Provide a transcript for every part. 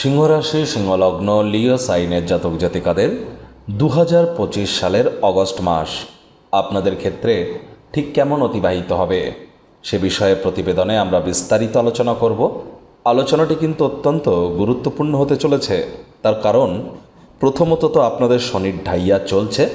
সিংহরাশি, সিংহলগ্ন, লিও সাইনের জাতক জাতিকাদের দু হাজার পঁচিশ সালের অগস্ট মাস। আপনাদের ক্ষেত্রে ঠিক কেমন অতিবাহিত হবে? সে বিষয়ে প্রতিবেদনে আমরা বিস্তারিত আলোচনা করব। আলোচনাটি কিন্তু অত্যন্ত গুরুত্বপূর্ণ হতে চলেছে। তার কারণ, প্রথমত তো আপনাদের শনির ঢাইয়া চলছে,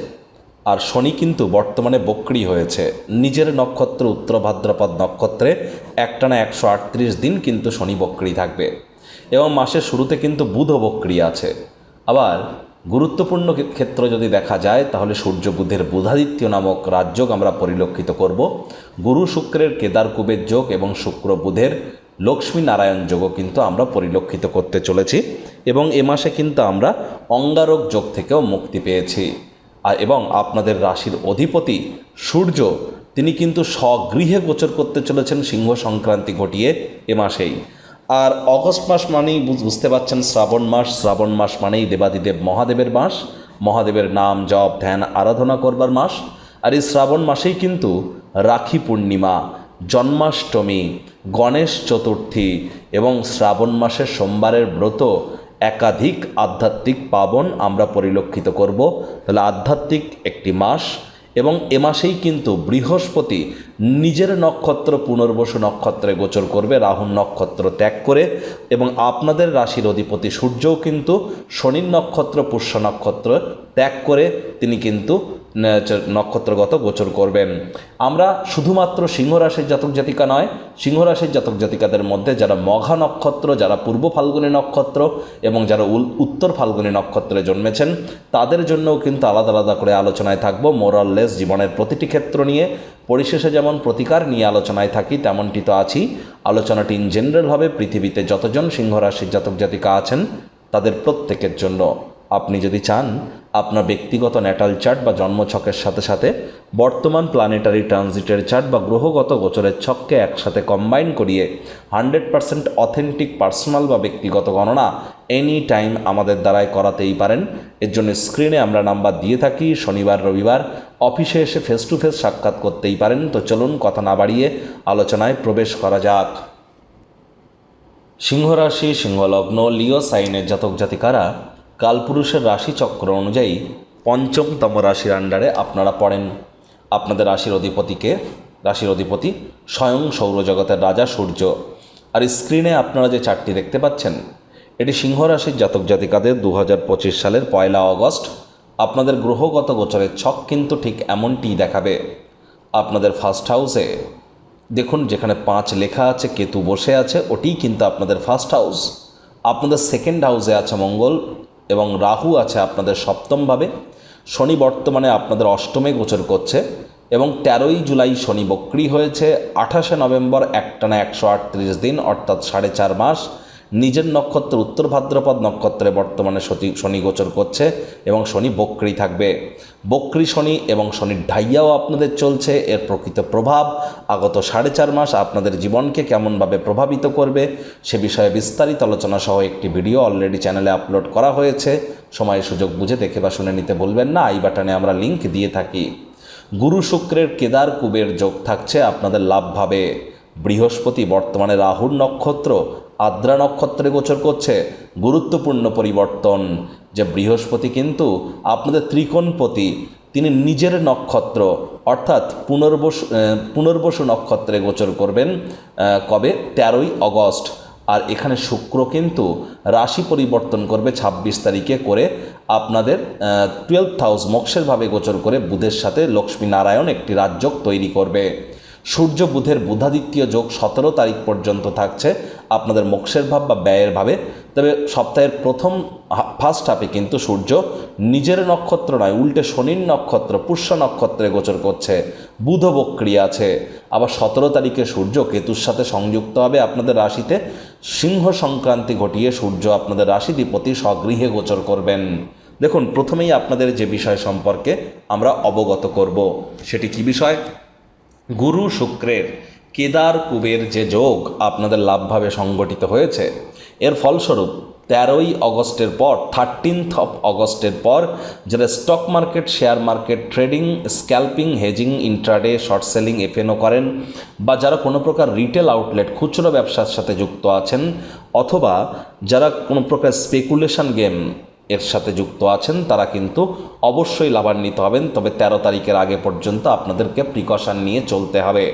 আর শনি কিন্তু বর্তমানে বক্রি হয়েছে। নিজের নক্ষত্র উত্তর ভাদ্রপদ নক্ষত্রে একটানা একশো আটত্রিশ দিন কিন্তু শনি বক্রি থাকবে। এবং মাসের শুরুতে কিন্তু বুধ বক্রি আছে। আবার গুরুত্বপূর্ণ ক্ষেত্র যদি দেখা যায়, তাহলে সূর্য বুধের বুধাদিত্য নামক রাজযোগ আমরা পরিলক্ষিত করব। গুরু শুক্রের কেদার কুবের যোগ এবং শুক্র বুধের লক্ষ্মী নারায়ণ যোগও কিন্তু আমরা পরিলক্ষিত করতে চলেছি এবং এ মাসে কিন্তু আমরা অঙ্গারক যোগ থেকেও মুক্তি পেয়েছি। আর এবং আপনাদের রাশির অধিপতি সূর্য, তিনি কিন্তু স্বগৃহে গোচর করতে চলেছেন সিংহ সংক্রান্তি ঘটিয়ে এ মাসেই। আর অগস্ট মাস মানেই বুঝ- বুঝতে পারছেন শ্রাবণ মাস। শ্রাবণ মাস মানেই দেবাদিদেব মহাদেবের মাস। মহাদেবের নাম জপ, ধ্যান, আরাধনা করবার মাস। আর এই শ্রাবণ মাসেই কিন্তু রাখি পূর্ণিমা, জন্মাষ্টমী, গণেশ চতুর্থী এবং শ্রাবণ মাসের সোমবারের ব্রত একাধিক আধ্যাত্মিক পাবন আমরা পরিলক্ষিত করব। তাহলে আধ্যাত্মিক একটি মাস এবং এ মাসেই কিন্তু বৃহস্পতি নিজের নক্ষত্র পুনর্বসু নক্ষত্রে গোচর করবে রাহুল নক্ষত্র ত্যাগ করে এবং আপনাদের রাশির অধিপতি সূর্যও কিন্তু শনির নক্ষত্র, পুষ্য নক্ষত্র ত্যাগ করে তিনি কিন্তু নক্ষত্রগত গোচর করবেন। আমরা শুধুমাত্র সিংহ রাশির জাতক জাতিকা নয় সিংহ রাশির জাতক জাতিকাদের মধ্যে যারা মঘা নক্ষত্র, যারা পূর্ব ফাল্গুনী নক্ষত্র এবং যারা উত্তর ফাল্গুনী নক্ষত্রে জন্মেছেন, তাদের জন্যও কিন্তু আলাদা আলাদা করে আলোচনায় থাকব। মোরাললেস জীবনের প্রতিটি ক্ষেত্র নিয়ে, পরিশেষে যেমন প্রতিকার নিয়ে আলোচনায় থাকি, তেমনটি তো আছি। আলোচনাটি ইন জেনারেল হবে পৃথিবীতে যতজন সিংহ রাশির জাতক জাতিকা আছেন, তাদের প্রত্যেকের জন্য। আপনি যদি চান আপনার ব্যক্তিগত ন্যাটাল চার্ট বা জন্মছকের সাথে সাথে বর্তমান প্ল্যানেটারি ট্রানজিটের চার্ট বা গ্রহগত গোচরের ছককে একসাথে কম্বাইন করিয়ে হান্ড্রেড পার্সেন্ট অথেন্টিক পার্সোনাল বা ব্যক্তিগত গণনা এনি টাইম আমাদের দ্বারাই করাতেই পারেন। এর জন্য স্ক্রিনে আমরা নাম্বার দিয়ে থাকি, শনিবার, রবিবার। অফিসে এসে ফেস টু ফেস সাক্ষাৎ করতেই পারেন। তো চলুন কথা না বাড়িয়ে আলোচনায় প্রবেশ করা যাক। সিংহরাশি, সিংহলগ্ন, লিও সাইনের জাতক জাতিকারা কালপুরুষের রাশিচক্র অনুযায়ী পঞ্চমতম রাশির আন্ডারে আপনারা পড়েন। আপনাদের রাশির অধিপতিকে, রাশির অধিপতি স্বয়ং সৌরজগতের রাজা সূর্য। আর স্ক্রিনে আপনারা যে চারটি দেখতে পাচ্ছেন, এটি সিংহ রাশির জাতক জাতিকাদের দু হাজার পঁচিশ সালের পয়লা অগস্ট আপনাদের গ্রহগত গোচরের ছক কিন্তু ঠিক এমনটিই দেখাবে। আপনাদের ফার্স্ট হাউসে দেখুন যেখানে পাঁচ লেখা আছে, কেতু বসে আছে, ওটিই কিন্তু আপনাদের ফার্স্ট হাউস আপনাদের সেকেন্ড হাউসে আছে মঙ্গল এবং রাহু আছে আপনাদের সপ্তমভাবে, শনি বর্তমানে আপনাদের অষ্টমে গোচর করছে এবং তেরোই জুলাই শনি বক্রি হয়েছে, আঠাশে নভেম্বর একটানা একশো আটত্রিশ দিন, অর্থাৎ সাড়ে চার মাস। নিজের নক্ষত্র, উত্তর ভাদ্রপদ নক্ষত্রে বর্তমানে সতী শনি গোচর করছে এবং শনি বক্রি থাকবে। বক্রি শনি এবং শনির ঢাইয়াও আপনাদের চলছে। এর প্রকৃত প্রভাব আগত সাড়ে চার মাস আপনাদের জীবনকে কেমনভাবে প্রভাবিত করবে সে বিষয়ে বিস্তারিত আলোচনা সহ একটি ভিডিও অলরেডি চ্যানেলে আপলোড করা হয়েছে। সময় সুযোগ বুঝে দেখে বা শুনে নিতে বলবেন না। আই বাটনে আমরা লিংক দিয়ে থাকি। গুরু শুক্রের কেদার কুবের যোগ থাকছে আপনাদের লাভভাবে বৃহস্পতি বর্তমানে রাহুর নক্ষত্র আদ্রা নক্ষত্রে গোচর করছে গুরুত্বপূর্ণ পরিবর্তন যে বৃহস্পতি কিন্তু আপনাদের ত্রিকোণপতি, তিনি নিজের নক্ষত্র, অর্থাৎ পুনর্বসু পুনর্বসু নক্ষত্রে গোচর করবেন কবে? তেরোই অগস্ট। আর এখানে শুক্র কিন্তু রাশি পরিবর্তন করবে ২৬ তারিখে করে আপনাদের টুয়েলভ হাউস মোক্ষেরভাবে গোচর করে বুধের সাথে লক্ষ্মী নারায়ণ একটি রাজযোগ তৈরি করবে। সূর্য বুধের বুধাদিত্য যোগ সতেরো তারিখ পর্যন্ত থাকছে। আপনাদের মোক্ষের ভাব বা ব্যয়ের ভাবে। তবে সপ্তাহের প্রথম ফার্স্ট হাফে কিন্তু সূর্য নিজের নক্ষত্র নয়, উল্টে শনির নক্ষত্র, পুষ্য নক্ষত্রে গোচর করছে। বুধ বক্রি আছে। আবার সতেরো তারিখে সূর্য কেতুর সাথে সংযুক্ত হবে আপনাদের রাশিতে। সিংহ সংক্রান্তি ঘটিয়ে সূর্য আপনাদের রাশিধিপতি স্বগৃহে গোচর করবেন। দেখুন, প্রথমেই আপনাদের যে বিষয় সম্পর্কে আমরা অবগত করব, সেটি কি বিষয়? গুরু শুক্রের। কেদার কুবের যে যোগ আপনাদের লাভভাবে সংগঠিত হয়েছে, এর ফলস্বরূপ তেরোই অগস্টের পর থার্টিনথ অফ অগস্টের পর যারা stock market share market trading scalping hedging intraday short selling FNO করেন, বা যারা কোনো প্রকার রিটেল আউটলেট খুচরো ব্যবসার সাথে যুক্ত আছেন, অথবা যারা কোনো প্রকার স্পেকুলেশন গেম এর সাথে যুক্ত আছেন, তারা কিন্তু অবশ্যই লাভান্বিত হবেন, তবে তেরো তারিখের আগে পর্যন্ত আপনাদেরকে প্রিকশন নিয়ে চলতে হবে।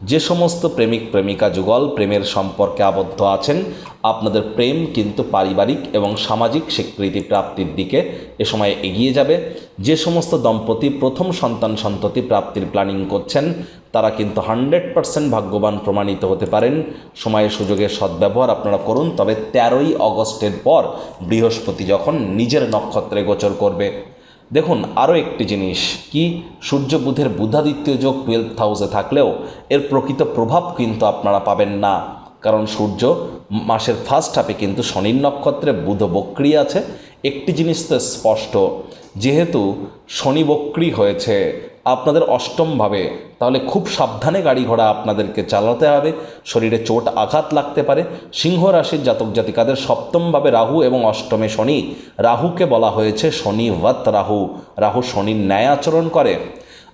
যে সমস্ত প্রেমিক, প্রেমিকা যুগল প্রেমের সম্পর্কে আবদ্ধ আছেন, আপনাদের প্রেম কিন্তু পারিবারিক এবং সামাজিক স্বীকৃতি প্রাপ্তির দিকে এ সময় এগিয়ে যাবে। যে সমস্ত দম্পতি প্রথম সন্তান সন্ততি প্রাপ্তির প্ল্যানিং করছেন, তারা কিন্তু হান্ড্রেড পারসেন্ট ভাগ্যবান প্রমাণিত হতে পারেন। সময়ের সুযোগের সদ্ব্যবহার আপনারা করুন, তবে তেরোই অগস্টের পর বৃহস্পতি যখন নিজের নক্ষত্রে গোচর করবে দেখুন আরও একটি জিনিস, কি? সূর্য বুধের বুধাদিত্য যোগ টুয়েলভ হাউসে থাকলেও এর প্রকৃত প্রভাব কিন্তু আপনারা পাবেন না। কারণ সূর্য মাসের ফার্স্ট হাফে কিন্তু শনির নক্ষত্রে বুধ বক্রি আছে। একটি জিনিস তো স্পষ্ট, যেহেতু শনি বক্রি হয়েছে আপনাদের অষ্টমভাবে, তাহলে খুব সাবধানে গাড়ি ঘোড়া আপনাদেরকে চালাতে হবে। শরীরে চোট আঘাত লাগতে পারে। সিংহ রাশির জাতক জাতিকাদের সপ্তমভাবে রাহু এবং অষ্টমে শনি। রাহুকে বলা হয়েছে শনি ওয়াত রাহু। রাহু শনির ন্যায় আচরণ করে।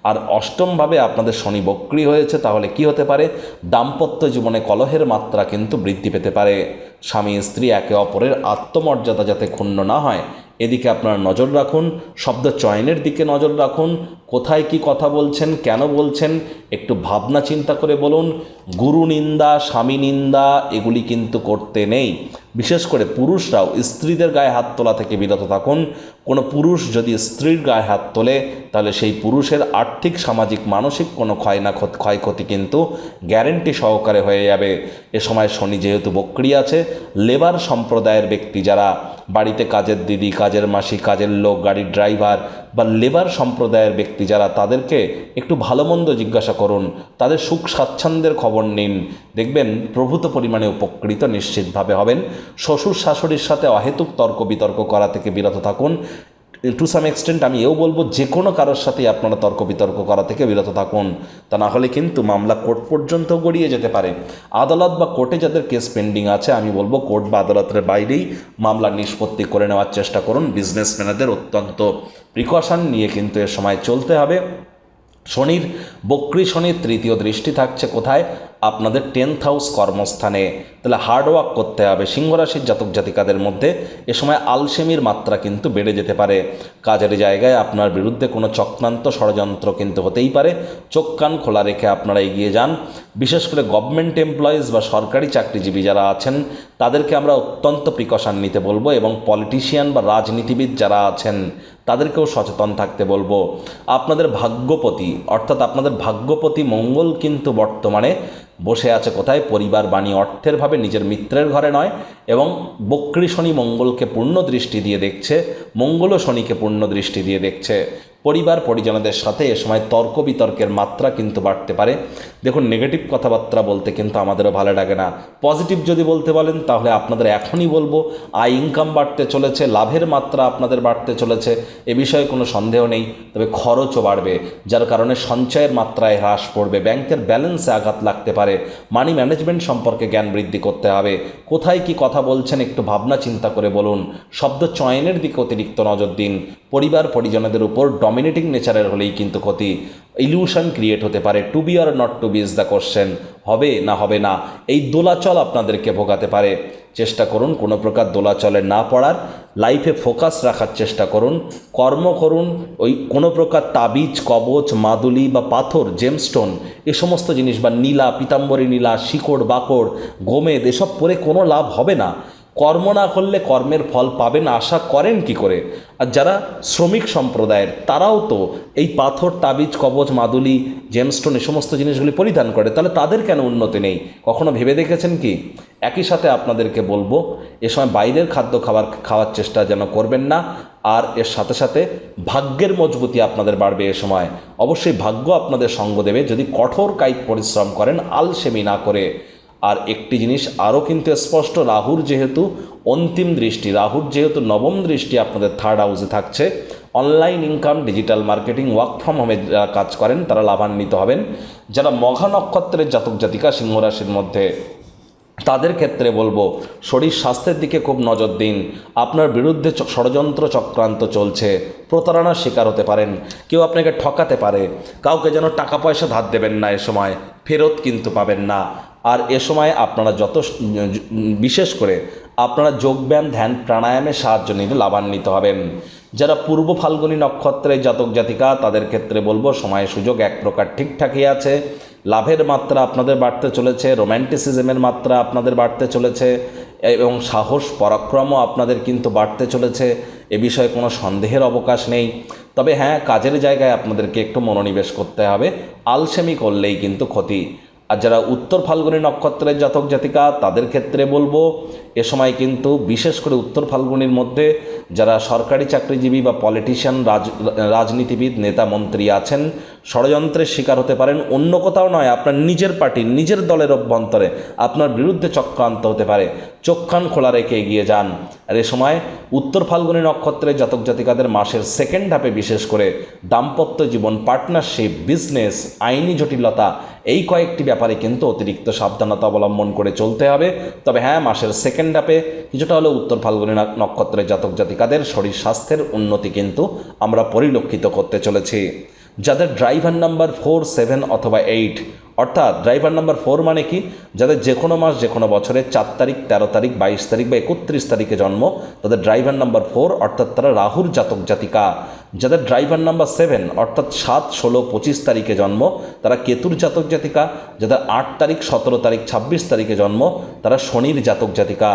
আর অষ্টমভাবে আপনাদের শনি বক্রি হয়েছে, তাহলে কি হতে পারে? দাম্পত্য জীবনে কলহের মাত্রা কিন্তু বৃদ্ধি পেতে পারে। স্বামী, স্ত্রী একে অপরের আত্মমর্যাদা যাতে ক্ষুণ্ণ না হয় এদিকে আপনার নজর রাখুন, শব্দ চয়নের দিকে নজর রাখুন, কোথায় কি কথা বলছেন, কেন বলছেন, একটু ভাবনা চিন্তা করে বলুন, গুরু নিন্দা, স্বামী নিন্দা, এগুলি কিন্তু করতে নেই। বিশেষ করে পুরুষরাও স্ত্রীদের গায়ে হাত তোলা থেকে বিরত থাকুন কোনো পুরুষ যদি স্ত্রীর গায়ে হাত তোলে, তাহলে সেই পুরুষের আর্থিক, সামাজিক, মানসিক কোনো ক্ষয় না ক্ষত- ক্ষয়ক্ষতি কিন্তু গ্যারেন্টি সহকারে হয়ে যাবে। এ সময় শনি যেহেতু বক্রি আছে, লেবার সম্প্রদায়ের ব্যক্তি যারা বাড়িতে কাজের দিদি, কাজের মাসি, কাজের লোক, গাড়ির ড্রাইভার বা লেবার সম্প্রদায়ের ব্যক্তি যারা, তাদেরকে একটু ভালো মন্দ জিজ্ঞাসা করুন। তাদের সুখ স্বাচ্ছন্দ্যের খবর নিন। দেখবেন প্রভূত পরিমাণে উপকৃত নিশ্চিতভাবে হবেন। শ্বশুর শাশুড়ির সাথে অহেতুক তর্ক বিতর্ক করা থেকে বিরত থাকুন। টু সাম এক্সটেন্ট আমি এও বলব যে কোনো কারোর সাথেই আপনারা তর্ক বিতর্ক করা থেকে বিরত থাকুন। তা না হলে কিন্তু মামলা কোর্ট পর্যন্ত গড়িয়ে যেতে পারে। আদালত বা কোর্টে যাদের কেস পেন্ডিং আছে, আমি বলব কোর্ট বা আদালতের বাইরেই মামলা নিষ্পত্তি করে নেওয়ার চেষ্টা করুন। বিজনেসম্যানদের অত্যন্ত প্রিকশন নিয়ে কিন্তু এ সময় চলতে হবে। শনির, বক্রি শনির তৃতীয় দৃষ্টি থাকছে কোথায়? আপনাদের টেন্থ হাউস কর্মস্থানে। তাহলে হার্ডওয়ার্ক করতে হবে। সিংহরাশির জাতক জাতিকাদের মধ্যে এ সময় আলসেমির মাত্রা কিন্তু বেড়ে যেতে পারে। কাজের জায়গায় আপনার বিরুদ্ধে কোনো চক্রান্ত ষড়যন্ত্র কিন্তু হতেই পারে। চোখ কান খোলা রেখে আপনারা এগিয়ে যান। বিশেষ করে গভর্নমেন্ট এমপ্লয়িজ বা সরকারি চাকরিজীবী যারা আছেন, তাদেরকে আমরা অত্যন্ত প্রিকশন নিতে বলব এবং পলিটিশিয়ান বা রাজনীতিবিদ যারা আছেন তাদেরকেও সচেতন থাকতে বলব। আপনাদের ভাগ্যপতি, অর্থাৎ আপনাদের ভাগ্যপতি মঙ্গল কিন্তু বর্তমানে বসে আছে কোথায়? পরিবার, বাণী, অর্থের ভাবে নিজের মিত্রের ঘরে নয় এবং বক্রী শনি মঙ্গলকে পূর্ণ দৃষ্টি দিয়ে দেখছে, মঙ্গলও শনিকে পূর্ণ দৃষ্টি দিয়ে দেখছে। পরিবার, পরিজনদের সাথে এ সময় তর্ক বিতর্কের মাত্রা কিন্তু বাড়তে পারে। দেখুন নেগেটিভ কথাবার্তা বলতে কিন্তু আমাদেরও ভালো লাগে না। পজিটিভ যদি বলতে বলেন, তাহলে আপনাদের এখনই বলব, আয় ইনকাম বাড়তে চলেছে, লাভের মাত্রা আপনাদের বাড়তে চলেছে, এ বিষয়ে কোনো সন্দেহ নেই, তবে খরচও বাড়বে, যার কারণে সঞ্চয়ের মাত্রায় হ্রাস পড়বে, ব্যাংকের ব্যালেন্সে আঘাত লাগতে পারে মানি ম্যানেজমেন্ট সম্পর্কে জ্ঞান বৃদ্ধি করতে হবে, কোথায় কি কথা বলছেন একটু ভাবনা চিন্তা করে বলুন, শব্দ চয়নের দিকে অতিরিক্ত নজর দিন, পরিবার পরিজনদের উপর ডমিনেটিং নেচারের হলেই কিন্তু ক্ষতি ইলিউশন ক্রিয়েট হতে পারে to be or not to be the question হবে না হবে না, এই দোলাচল আপনাদেরকে ভোগাতে পারে। চেষ্টা করুন কোনো প্রকার দোলাচলে না পড়ার লাইফে ফোকাস রাখার চেষ্টা করুন, কর্ম করুন, ওই কোনো প্রকার তাবিজ, কবচ, মাদুলি বা পাথর জেমস্টোন এ সমস্ত জিনিস বা নীলা, পিতাম্বরী নীলা, শিকড়, বাকড়, গোমেদ, এসব পরে কোনো লাভ হবে না। কর্ম না করলে কর্মের ফল পাবেন, আশা করেন কি করে? আর যারা শ্রমিক সম্প্রদায়ের, তারাও তো এই পাথর, তাবিজ, কবচ, মাদুলি জেমস্টোন এ সমস্ত জিনিসগুলি পরিধান করে। তাহলে তাদের কেন উন্নতি নেই? কখনো ভেবে দেখেছেন কি? একই সাথে আপনাদেরকে বলব, এ সময় বাইরের খাদ্য খাবার খাওয়ার চেষ্টা যেন করবেন না, আর এর সাথে সাথে ভাগ্যের মজবুতি আপনাদের বাড়বে এ সময়। অবশ্যই ভাগ্য আপনাদের সঙ্গ দেবে। যদি কঠোর কায়িক পরিশ্রম করেন, আলসেমি না করে আর একটি জিনিস আরও কিন্তু স্পষ্ট, রাহুর যেহেতু অন্তিম দৃষ্টি, রাহুর যেহেতু নবম দৃষ্টি আপনাদের থার্ড হাউসে থাকছে online income digital marketing work from হোমে যারা কাজ করেন তারা লাভান্বিত হবেন। যারা মঘা নক্ষত্রের জাতক জাতিকা সিংহ রাশির মধ্যে, তাদের ক্ষেত্রে বলব, শরীর স্বাস্থ্যের দিকে খুব নজর দিন। আপনার বিরুদ্ধে ষড়যন্ত্র চক্রান্ত চলছে, প্রতারণার শিকার হতে পারেন, কেউ আপনাকে ঠকাতে পারে, কাউকে যেন টাকা পয়সা ধার দেবেন না এ সময়, ফেরত কিন্তু পাবেন না। আর এ সময় আপনারা যত বিশেষ করে আপনারা যোগব্যায়াম, ধ্যান প্রাণায়ামের সাহায্য নিতে লাভান্বিত হবেন। যারা পূর্ব ফাল্গুনী নক্ষত্রের জাতক জাতিকা, তাদের ক্ষেত্রে বলব সময় সুযোগ এক প্রকার ঠিকঠাকই আছে। লাভের মাত্রা আপনাদের বাড়তে চলেছে, রোম্যান্টিসিজমের মাত্রা আপনাদের বাড়তে চলেছে, এবং সাহস, পরাক্রমও আপনাদের কিন্তু বাড়তে চলেছে। এ বিষয়ে কোনো সন্দেহের অবকাশ নেই। তবে হ্যাঁ কাজের জায়গায় আপনাদেরকে একটু মনোনিবেশ করতে হবে। আলসেমি করলেই কিন্তু ক্ষতি। আর যারা উত্তর ফাল্গুনী নক্ষত্রের জাতক জাতিকা, তাদের ক্ষেত্রে বলব, এ সময় কিন্তু বিশেষ করে উত্তর ফাল্গুনির মধ্যে যারা সরকারি চাকরিজীবী বা পলিটিশিয়ান রাজ, রাজনীতিবিদ, নেতা মন্ত্রী আছেন, ষড়যন্ত্রের শিকার হতে পারেন। অন্য কোথাও নয়, আপনার নিজের পার্টির নিজের দলের অভ্যন্তরে আপনার বিরুদ্ধে চক্রান্ত হতে পারে। চোখ খোলা রেখে এগিয়ে যান। আর এ সময় উত্তর ফাল্গুনী নক্ষত্রের জাতক জাতিকাদের মাসের সেকেন্ড হাফে বিশেষ করে দাম্পত্য জীবন পার্টনারশিপ বিজনেস আইনি জটিলতা এই কয়েকটি ব্যাপারে কিন্তু অতিরিক্ত সাবধানতা অবলম্বন করে চলতে হবে। তবে হ্যাঁ মাসের সেকেন্ড হাফে কিছুটা হলেও উত্তর ফাল্গুনী নক্ষত্রের জাতক জাতিকাদের শরীর স্বাস্থ্যের উন্নতি কিন্তু আমরা পরিলক্ষিত করতে চলেছি। যাদের ড্রাইভার নাম্বার ফোর সেভেন অথবা এইট অর্থাৎ ড্রাইভার নাম্বার ফোর মানে কি? যাদের যে কোনো মাস, যে কোনো বছরে চার তারিখ, তেরো তারিখ, বাইশ তারিখ বা একত্রিশ তারিখে জন্ম, তাদের ড্রাইভার নাম্বার ফোর অর্থাৎ তারা রাহুর জাতক জাতিকা। যাদের ড্রাইভার নাম্বার সেভেন অর্থাৎ সাত, ষোলো, পঁচিশ তারিখে জন্ম, তারা কেতুর জাতক জাতিকা। যাদের আট তারিখ, সতেরো তারিখ, ছাব্বিশ তারিখে জন্ম, তারা শনির জাতক জাতিকা।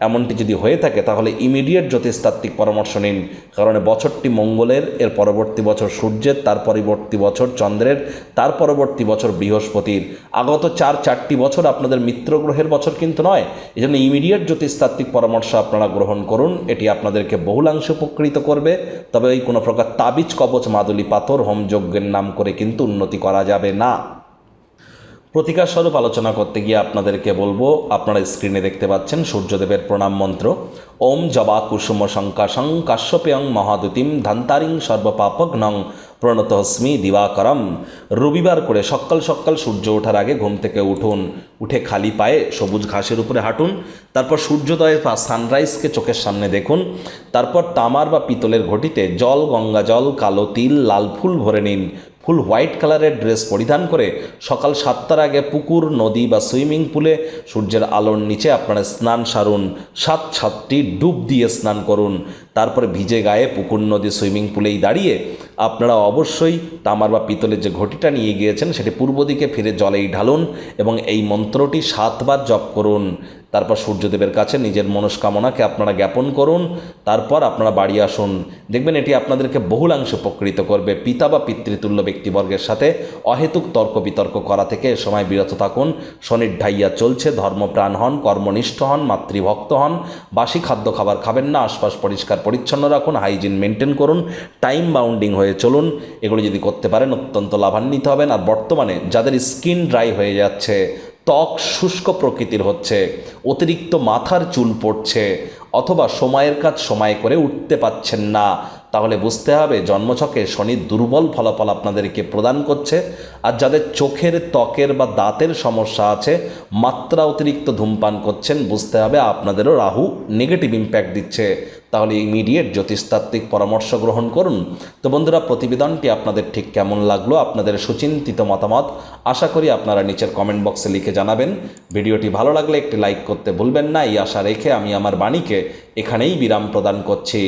এমনটি যদি হয়ে থাকে, তাহলে ইমিডিয়েট জ্যোতিষতাত্ত্বিক পরামর্শ নিন। কারণ বছরটি মঙ্গলের, এর পরবর্তী বছর সূর্যের, তার পরবর্তী বছর চন্দ্রের, তার পরবর্তী বছর বৃহস্পতির। আগত চার, চারটি বছর আপনাদের মিত্র গ্রহের বছর কিন্তু নয়। এই জন্য ইমিডিয়েট জ্যোতিষতাত্ত্বিক পরামর্শ আপনারা গ্রহণ করুন। এটি আপনাদেরকে বহুলাংশে উপকৃত করবে। তবে এই কোনো প্রকার তাবিজ, কবচ, মাদুলি, পাথর, হোমযজ্ঞের নাম করে কিন্তু উন্নতি করা যাবে না। প্রতিকার স্বরূপ আলোচনা করতে গিয়ে আপনাদেরকে বলব, আপনারা স্ক্রিনে দেখতে পাচ্ছেন সূর্যদেবের প্রণাম মন্ত্র। ওম জবা কুসুম শঙ্কাশং কাশ্যপেয়ং মহাদুতিম ধান্তারিং সর্বপাপগ্নং প্রণতস্মি দিবাকরম। রবিবার করে সকাল সকাল সূর্য ওঠার আগে ঘুম থেকে উঠুন, উঠে খালি পায়ে সবুজ ঘাসের উপরে হাঁটুন, তারপর সূর্যোদয়ের সানরাইজকে চোখের সামনে দেখুন, তারপর তামার বা পিতলের ঘটিতে জল, গঙ্গা জল, কালো তিল, লাল ফুল ভরে নিন ফুল হোয়াইট কালারের ড্রেস পরিধান করে সকাল সাতটার আগে পুকুর, নদী বা সুইমিং পুলে সূর্যের আলোর নিচে আপনারা স্নান সারুন, সাত সাতটি ডুব দিয়ে স্নান করুন। তারপরে ভিজে গায়ে পুকুর, নদী, সুইমিং পুলেই দাঁড়িয়ে আপনারা অবশ্যই তামার বা পিতলের যে ঘটিটা নিয়ে গিয়েছেন সেটি পূর্ব দিকে ফিরে জলেই ঢালুন এবং এই মন্ত্রটি সাতবার জপ করুন। তারপর সূর্যদেবের কাছে নিজের মনস্কামনাকে আপনারা জ্ঞাপন করুন, তারপর আপনারা বাড়ি আসুন। দেখবেন এটি আপনাদেরকে বহুলাংশে উপকৃত করবে। পিতা বা পিতৃতুল্য ব্যক্তিবর্গের সাথে অহেতুক তর্ক বিতর্ক করা থেকে এ সময় বিরত থাকুন। শনির ঢাইয়া চলছে, ধর্মপ্রাণ হন, কর্মনিষ্ঠ হন, মাতৃভক্ত হন। বাসি খাদ্য খাবার খাবেন না, আশপাশ পরিষ্কার পরিচ্ছন্ন রাখুন, হাইজিন মেনটেন করুন, টাইম বাউন্ডিং হয়ে চলুন। এগুলো যদি করতে পারেন অত্যন্ত লাভান্বিত হবেন। আর বর্তমানে যাদের স্কিন ড্রাই হয়ে যাচ্ছে ত্বক শুষ্ক প্রকৃতির হচ্ছে, অতিরিক্ত মাথার চুল পড়ছে, অথবা সময়ের কাজ সময় করে উঠতে পাচ্ছেন না। তাহলে বুঝতে হবে জন্মছকে শনির দুর্বল ফলাফল আপনাদেরকে প্রদান করছে। আর যাদের চোখের ত্বকের বা দাঁতের সমস্যা আছে, মাত্রা অতিরিক্ত ধূমপান করছেন, বুঝতে হবে আপনাদেরও রাহু নেগেটিভ ইম্প্যাক্ট দিচ্ছে। তাহলে ইমিডিয়েট জ্যোতিষতাত্ত্বিক পরামর্শ গ্রহণ করুন। তো বন্ধুরা, প্রতিবেদনটি আপনাদের ঠিক কেমন লাগল, আপনাদের সুচিন্তিত মতামত, আশা করি আপনারা নিচের কমেন্ট বক্সে লিখে জানাবেন। ভিডিওটি ভালো লাগলে একটি লাইক করতে ভুলবেন না। এই আশা রেখে আমি আমার বাণীকে এখানেই বিরাম প্রদান করছি।